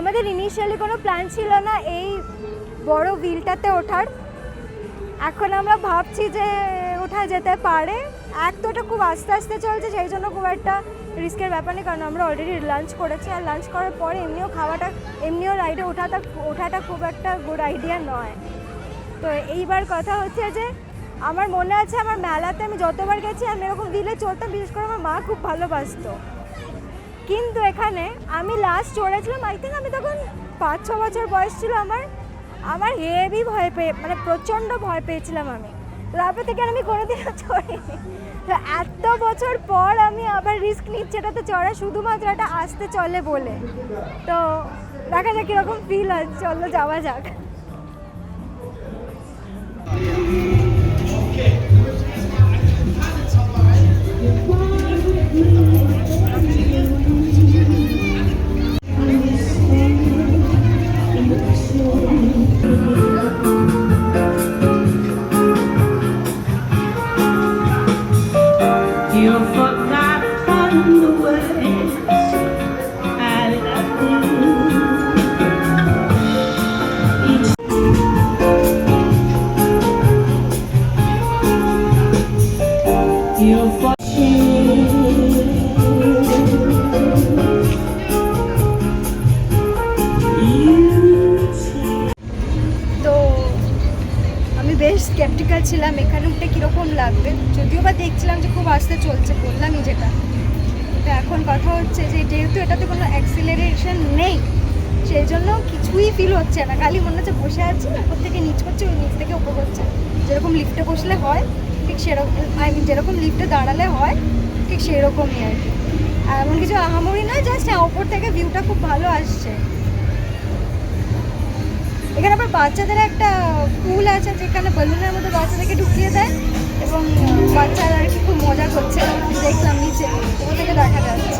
আমাদের ইনিশিয়ালি কোনো প্ল্যান ছিল না এই বড় বিলটাতে ওঠার। এখন আমরা ভাবছি যে ওঠা যেতে পারে। এক তো ওটা খুব আস্তে আস্তে চলছে, সেই জন্য খুব একটা রিস্কের ব্যাপার নেই, কারণ আমরা অলরেডি লাঞ্চ করেছি। আর লাঞ্চ করার পরে এমনিও খাওয়াটা, এমনিও রাইডে ওঠাটা ওঠাটা খুব একটা গুড আইডিয়া নয়। তো এইবার কথা হচ্ছে যে, আমার মনে আছে আমার মেলাতে আমি যতবার গেছি, আমি এরকম দিলে চলতাম বিশেষ করে আমার মা খুব ভালোবাসতো। কিন্তু এখানে আমি লাস্ট চড়েছিলাম আই থিঙ্ক আমি তখন পাঁচ, ছ বছর বয়স ছিল আমার। আমার হেভি ভয় পেয়ে মানে প্রচণ্ড ভয় পেয়েছিলাম আমি। তারপর থেকে আমি কোনোদিনও চড়িনি। তো এত বছর পর আমি আবার রিস্ক নিচ্ছি এটাতে চড়া শুধুমাত্র এটা আসতে চলে বলে। তো দেখা যাক কীরকম ফিল হয়, চলো যাওয়া যাক। স্কেপটিক্যাল ছিলাম, এখানে উঠে কীরকম লাগবে? যদিও বা দেখছিলাম যে খুব আস্তে চলছে বললামই যেটা। তো এখন কথা হচ্ছে যে যেহেতু এটাতে কোনো অ্যাক্সিলারেশন নেই সেই জন্য কিছুই ফিল হচ্ছে না। খালি মনে হচ্ছে বসে আছি ওপর থেকে নিচ করছে, ওই নিচ থেকে ওপর করছে। যেরকম লিফটে বসলে হয়, ঠিক সেরকম আই মিন যেরকম লিফটে দাঁড়ালে হয়, ঠিক সেরকমই আর কি। এমন কিছু আহামরি নয় জাস্ট হ্যাঁ ওপর থেকে ভিউটা খুব ভালো আসছে। এখানে আবার বাচ্চাদের একটা পুল আছে বেলুনের মধ্যে বাচ্চাদেরকে ঢুকিয়ে দেয় এবং বাচ্চারা আর কি খুব মজা করছে। দেখলাম নিচে ওদেরকে দেখা যাচ্ছে?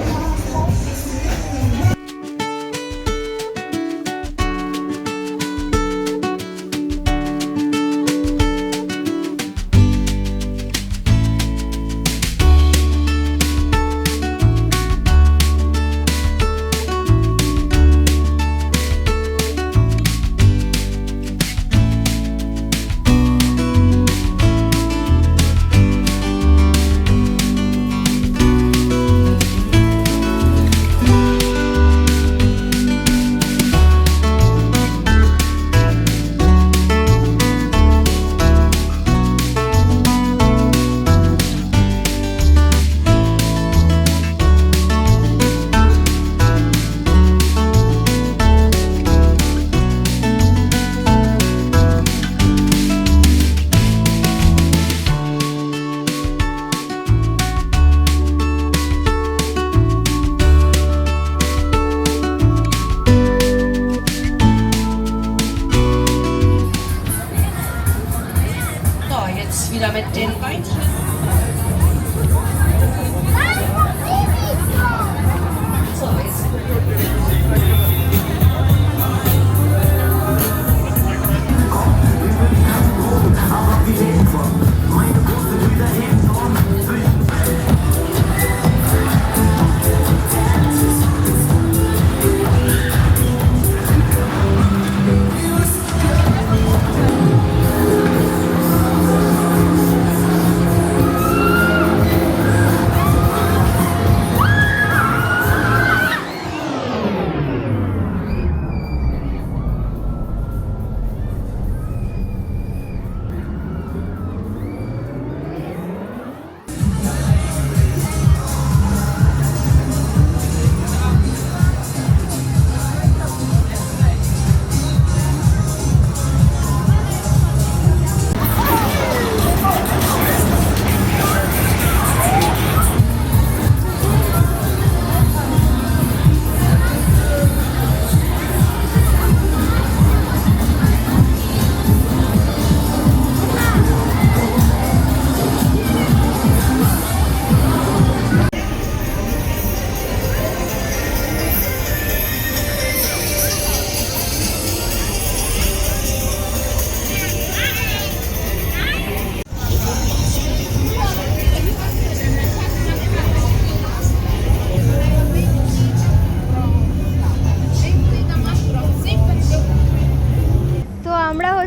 identified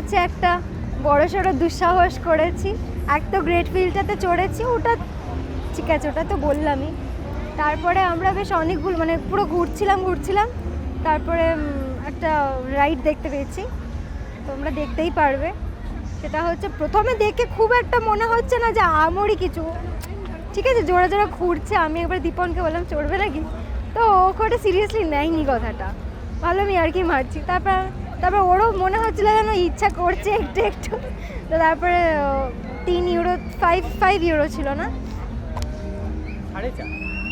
একটা বড় সড়ো দুঃসাহস করেছি। এক তো গ্রেট ফিল্ডটাতে চড়েছি, ওটা ঠিক আছে, ওটা তো বললামই। তারপরে আমরা বেশ অনেকগুলো মানে পুরো ঘুরছিলাম ঘুরছিলাম। তারপরে একটা রাইড দেখতে পেয়েছি। তোমরা দেখতেই পারবে। সেটা হচ্ছে প্রথমে দেখে খুব একটা মনে হচ্ছে না যে আমরই কিছু। ঠিক আছে, জোড়া জোড়া ঘুরছে। আমি একবার দীপনকে বললাম, চড়বে নাকি? তো ও ওটা সিরিয়াসলি নেয়নি কথাটা। ভালো আমি আর কি মারছি? তারপর তারপর ওরও মনে হচ্ছিল যেন ইচ্ছা করছে একটু একটু। তো তারপরে তিন ইউরো ফাইভ ফাইভ ইউরো ছিল না?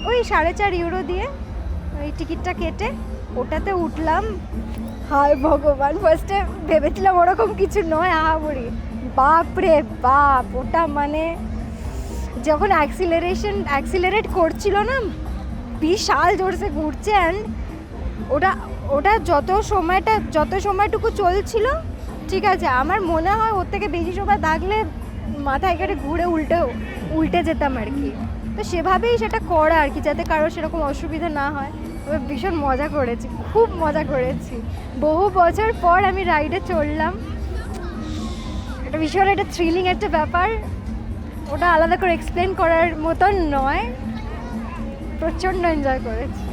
ওই সাড়ে চার ইউরো দিয়ে ওই টিকিটটা কেটে ওটাতে উঠলাম। হায় ভগবান ফার্স্টে ভেবেছিলাম ওরকম কিছু নয় আহামরি বাপ রে বাপ ওটা মানে যখন অ্যাক্সিলারেশন অ্যাক্সিলারেট করছিল না বিশাল জোরসে ঘুরছে অ্যান্ড ওটা ওটা যত সময়টা, যত সময়টুকু চলছিল, ঠিক আছে, আমার মনে হয় ওর থেকে বেশি সময় থাকলে মাথা এখানে ঘুরে উল্টে উল্টে যেতাম আর কি। তো সেভাবেই সেটা করা আর কি, যাতে কারও সেরকম অসুবিধা না হয়। তবে ভীষণ মজা করেছি, খুব মজা করেছি। বহু বছর পর আমি রাইডে চড়লাম এটা ভীষণ একটা থ্রিলিং একটা ব্যাপার। ওটা আলাদা করে এক্সপ্লেন করার মতন নয়। প্রচণ্ড এনজয় করেছি।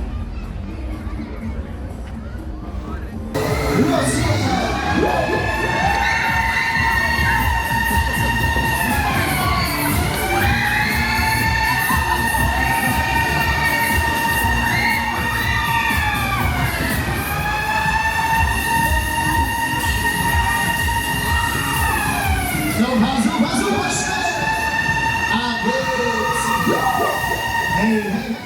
Hey, hey,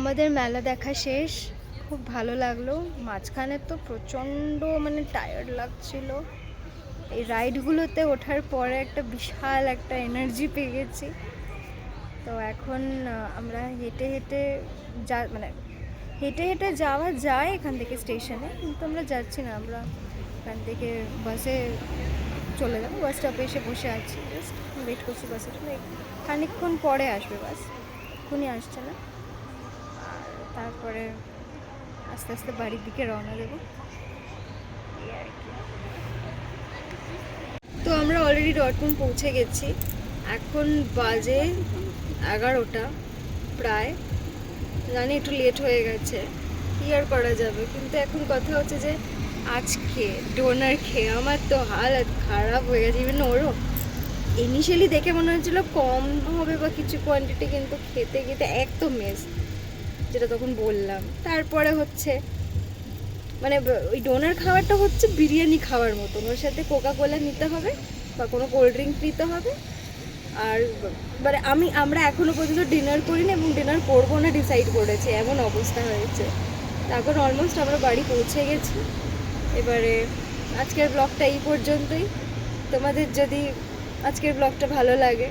আমাদের মেলা দেখা শেষ। খুব ভালো লাগল। মাঝখানে তো প্রচণ্ড মানে টায়ার্ড লাগছিল। এই রাইডগুলোতে ওঠার পরে একটা বিশাল একটা এনার্জি পেয়ে গেছি। তো এখন আমরা হেঁটে হেঁটে যা মানে হেঁটে হেঁটে যাওয়া যায় এখান থেকে স্টেশনে কিন্তু আমরা যাচ্ছি না। আমরা এখান থেকে বাসে চলে যাব। বাস স্টপে এসে বসে আছি। জাস্ট ওয়েট করছি বাসের জন্য। খানিকক্ষণ পরে আসবে বাস এক্ষুনি আসছে না। তারপরে আস্তে আস্তে বাড়ির দিকে রওনা দেবো। তো আমরা অলরেডি ডটমুন পৌঁছে গেছি। এখন বাজে এগারোটা, প্রায়। জানি একটু লেট হয়ে গেছে। কি আর করা যাবে? কিন্তু এখন কথা হচ্ছে যে আজকে ডোনার খেয়ে আমার তো হালত খারাপ হয়ে গেছে। ইভেন ওরও ইনিশিয়ালি দেখে মনে হচ্ছিল কম হবে বা কিছু কোয়ান্টিটি কিন্তু খেতে খেতে একদম মেস যেটা তখন বললাম। তারপরে হচ্ছে মানে ওই ডোনার খাবারটা হচ্ছে বিরিয়ানি খাওয়ার মতন। ওর সাথে কোকা কোলা নিতে হবে বা কোনো কোল্ড ড্রিঙ্ক নিতে হবে। আর মানে আমি, আমরা এখনও পর্যন্ত ডিনার করিনি এবং ডিনার করব না ডিসাইড করেছি, এমন অবস্থা হয়েছে। তারপর অলমোস্ট আমরা বাড়ি পৌঁছে গেছি। এবারে আজকের ব্লগটা এই পর্যন্তই। তোমাদের যদি আজকের ব্লগটা ভালো লাগে,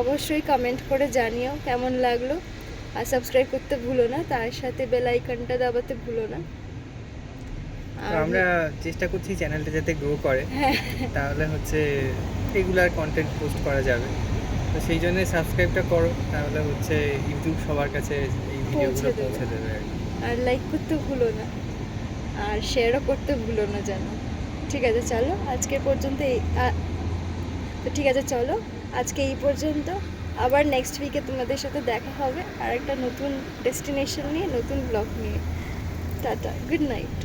অবশ্যই কমেন্ট করে জানিও কেমন লাগল। আর সাবস্ক্রাইব করতে ভুলো না তার সাথে বেল আইকনটা দাবাতে ভুলো না। আমরা চেষ্টা করছি চ্যানেলটা যাতে গ্রো করে। হ্যাঁ। তাহলে হচ্ছে রেগুলার কন্টেন্ট পোস্ট করা যাবে। তো সেই জন্য সাবস্ক্রাইবটা করো তাহলে হচ্ছে ইউটিউব সবার কাছে এই ভিডিওগুলো পৌঁছে দেবে আর লাইক করতে ভুলো না আর শেয়ারও করতে ভুলো না যেন। ঠিক আছে চলো আজকে পর্যন্ত এই তো ঠিক আছে চলো আজকে এই পর্যন্ত। আবার নেক্সট উইকে তোমাদের সাথে দেখা হবে আর একটা নতুন ডেস্টিনেশন নিয়ে, নতুন ব্লগ নিয়ে। Tata good night